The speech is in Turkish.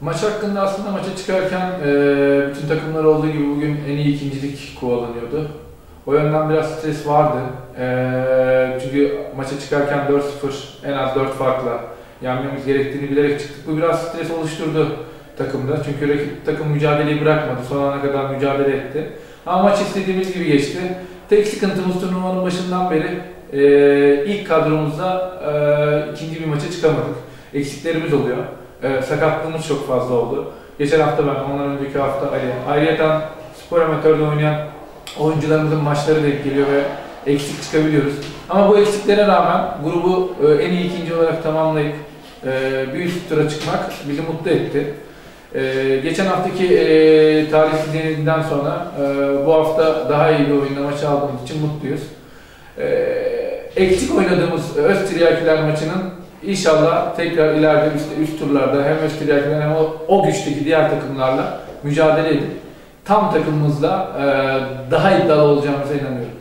Maç hakkında aslında maça çıkarken e, bütün takımlar olduğu gibi bugün en iyi ikincilik kovalanıyordu. O yönden biraz stres vardı. E, çünkü maça çıkarken 4-0 en az 4 farkla yenmemiz gerektiğini bilerek çıktık. Bu biraz stres oluşturdu takımda. Çünkü rakip takım mücadeleyi bırakmadı. Son ana kadar mücadele etti. Ama maç istediğimiz gibi geçti. Tek sıkıntımız turnuvanın başından beri e, ilk kadromuzda e, ikinci bir maça çıkamadık. Eksiklerimiz oluyor. E, sakatlığımız çok fazla oldu. Geçen hafta ben, ondan önceki hafta Ali. Ayrıca spor amatörde oynayan oyuncularımızın maçları denk geliyor ve eksik çıkabiliyoruz. Ama bu eksiklere rağmen grubu e, en iyi ikinci olarak tamamlayıp e, bir üst tura çıkmak bizi mutlu etti. E, geçen haftaki e, tarihsiz yenilgiden sonra e, bu hafta daha iyi bir oyunla maçı aldığımız için mutluyuz. E, eksik oynadığımız Öztiryakiler maçının inşallah tekrar ileride üst, üst turlarda hem Öztiryakiler hem o, o güçteki diğer takımlarla mücadele edip tam takımımızla e, daha iddialı olacağımıza inanıyorum.